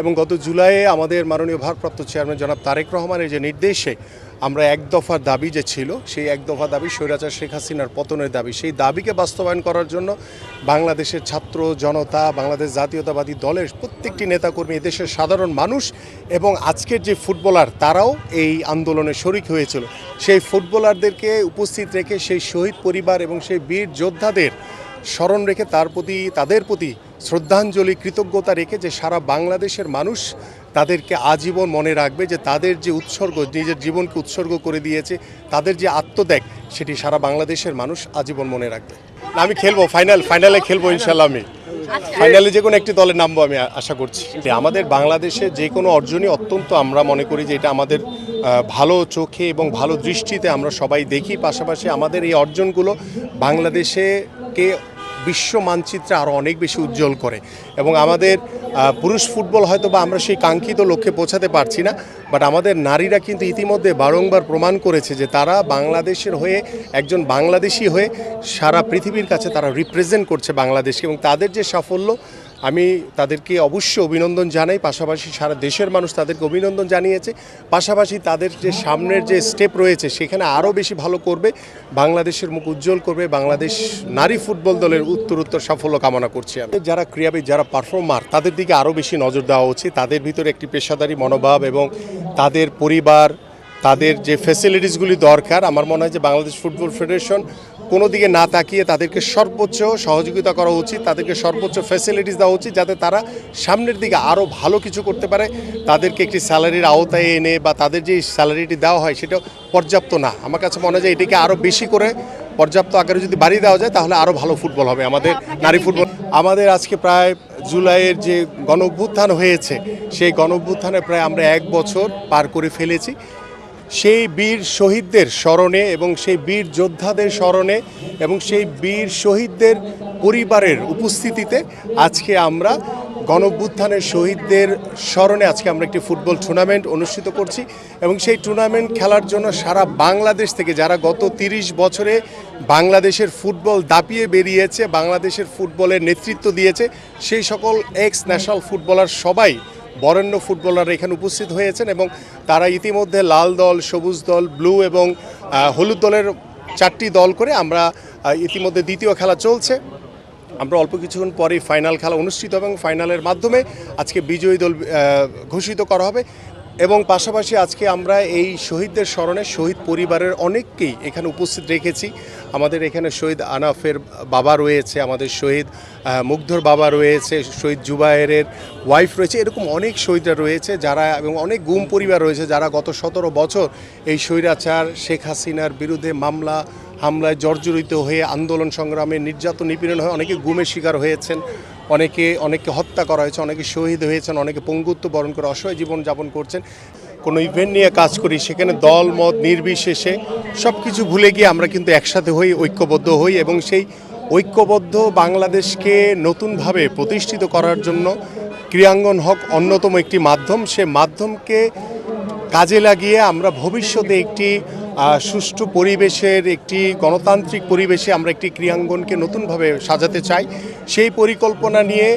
এবং গত জুলাইয়ে আমাদের মাননীয় ভারপ্রাপ্ত চেয়ারম্যান জনাব তারেক রহমানের যে নির্দেশে আমরা এক দফার দাবি যে ছিল, সেই এক দফা দাবি স্বৈরাচার শেখ হাসিনার পতনের দাবি। সেই দাবিকে বাস্তবায়ন করার জন্য বাংলাদেশের ছাত্র জনতা, বাংলাদেশ জাতীয়তাবাদী দলের প্রত্যেকটি নেতাকর্মী, এদেশের সাধারণ মানুষ এবং আজকের যে ফুটবলার, তারাও এই আন্দোলনে শরিক হয়েছিল। সেই ফুটবলারদেরকে উপস্থিত রেখে সেই শহীদ পরিবার এবং সেই বীর যোদ্ধাদের স্মরণ রেখে তার প্রতি তাদের প্রতি শ্রদ্ধাঞ্জলি কৃতজ্ঞতা রেখে যে সারা বাংলাদেশের মানুষ তাদেরকে আজীবন মনে রাখবে যে তাদের যে উৎসর্গ নিজের জীবনকে উৎসর্গ করে দিয়েছে তাদের যে আত্মত্যাগ সেটি সারা বাংলাদেশের মানুষ আজীবন মনে রাখবে। আমি খেলব ফাইনাল ফাইনালে খেলব ইনশাল্লাহ আমি। ফাইনালে যে কোনো একটি দলে নামবো আমি আশা করছি। আমাদের বাংলাদেশে যে কোনো অর্জনই অত্যন্ত আমরা মনে করি যে এটা আমাদের ভালো চোখে এবং ভালো দৃষ্টিতে আমরা সবাই দেখি। পাশাপাশি আমাদের এই অর্জনগুলো বাংলাদেশে কে বিশ্ব মানচিত্রে আরও অনেক বেশি উজ্জ্বল করে। এবং আমাদের পুরুষ ফুটবল হয়তো বা আমরা সেই কাঙ্ক্ষিত লক্ষ্যে পৌঁছাতে পারছি না। বাট আমাদের নারীরা কিন্তু ইতিমধ্যে বারংবার প্রমাণ করেছে যে তারা বাংলাদেশের হয়ে একজন বাংলাদেশি হয়ে সারা পৃথিবীর কাছে তারা রিপ্রেজেন্ট করছে বাংলাদেশকে এবং তাদের যে সাফল্য, আমি তাদেরকে অবশ্যই অভিনন্দন জানাই। পাশাপাশি সারা দেশের মানুষ তাদেরকে অভিনন্দন জানিয়েছে। পাশাপাশি তাদের যে সামনের যে স্টেপ রয়েছে, সেখানে আরও বেশি ভালো করবে। বাংলাদেশের মুখ উজ্জ্বল করবে। বাংলাদেশ নারী ফুটবল দলের উত্তর উত্তর সাফল্য কামনা করছি আমি। যারা ক্রীড়াবিদ, যারা পারফর্মার তাদের দিকে আরও বেশি নজর দেওয়া উচিত। তাদের ভিতরে একটি পেশাদারি মনোভাব এবং তাদের পরিবার, তাদের যে ফেসিলিটিসগুলি দরকার, আমার মনে হয় যে বাংলাদেশ ফুটবল ফেডারেশন কোনো দিকে না তাকিয়ে তাদেরকে সর্বোচ্চ সহযোগিতা করা উচিত, তাদেরকে সর্বোচ্চ ফ্যাসিলিটিস দেওয়া উচিত যাতে তারা সামনের দিকে আরও ভালো কিছু করতে পারে। তাদেরকে একটি স্যালারির আওতায় এনে বা তাদের যে স্যালারিটি দেওয়া হয় সেটা পর্যাপ্ত না। আমার কাছে মনে হয় যে এটিকে আরও বেশি করে পর্যাপ্ত আকারে যদি বাড়িয়ে দেওয়া যায় তাহলে আরও ভালো ফুটবল হবে আমাদের নারী ফুটবল। আমাদের আজকে প্রায় জুলাইয়ের যে গণ হয়েছে সেই গণ প্রায় আমরা এক বছর পার করে ফেলেছি। সেই বীর শহীদদের স্মরণে এবং সেই বীর যোদ্ধাদের স্মরণে এবং সেই বীর শহীদদের পরিবারের উপস্থিতিতে আজকে আমরা গণভ্যুত্থানের শহীদদের স্মরণে আজকে আমরা একটি ফুটবল টুর্নামেন্ট অনুষ্ঠিত করছি এবং সেই টুর্নামেন্ট খেলার জন্য সারা বাংলাদেশ থেকে যারা গত তিরিশ বছরে বাংলাদেশের ফুটবল দাপিয়ে বেরিয়েছে, বাংলাদেশের ফুটবলের নেতৃত্ব দিয়েছে, সেই সকল এক্স ন্যাশনাল ফুটবলার সবাই বরেণ্য ফুটবলার এখানে উপস্থিত হয়েছেন এবং তারা ইতিমধ্যে লাল দল, সবুজ দল ব্লু এবং হলুদ দলের চারটি দল করে আমরা ইতিমধ্যে দ্বিতীয় খেলা চলছে। আমরা অল্প কিছুক্ষণ পরেই ফাইনাল খেলা অনুষ্ঠিত হবে এবং ফাইনালের মাধ্যমে আজকে বিজয়ী দল ঘোষিত করা হবে। এবং পাশাপাশি আজকে আমরা এই শহীদদের স্মরণে, শহীদ পরিবারের অনেককেই এখানে উপস্থিত রেখেছি। আমাদের এখানে শহীদ আনাফের বাবা রয়েছে, আমাদের শহীদ মুগ্ধর বাবা রয়েছে, শহীদ জুবায়েরের ওয়াইফ রয়েছে, এরকম অনেক শহীদরা রয়েছে যারা এবং অনেক গুম পরিবার রয়েছে যারা গত সতেরো বছর এই স্বৈরাচার, শেখ হাসিনার বিরুদ্ধে মামলা, হামলায় জর্জরিত হয়ে আন্দোলন সংগ্রামে নির্যাতন, নিপীড়ন হয়ে অনেকে গুমের শিকার হয়েছেন, অনেকে, অনেককে হত্যা করা হয়েছে, অনেকে শহীদ হয়েছেন, অনেকে পঙ্গুত্ব বরণ করে অসহায় জীবন যাপন করছেন। কোনো ইভেন্ট নিয়ে কাজ করি, সেখানে দল, মত, নির্বিশেষে সব কিছু ভুলে গিয়ে আমরা কিন্তু একসাথে হই, ঐক্যবদ্ধ হই এবং সেই ঐক্যবদ্ধ বাংলাদেশকে নতুনভাবে প্রতিষ্ঠিত করার জন্য ক্রিয়াঙ্গন হক অন্যতম একটি মাধ্যম। সে মাধ্যমকে কাজে লাগিয়ে আমরা ভবিষ্যতে একটি সুষ্ঠু পরিবেশের একটি গণতান্ত্রিক পরিবেশে আমরা একটি ক্রিয়াঙ্গনকে নতুনভাবে সাজাতে চাই। সেই পরিকল্পনা নিয়ে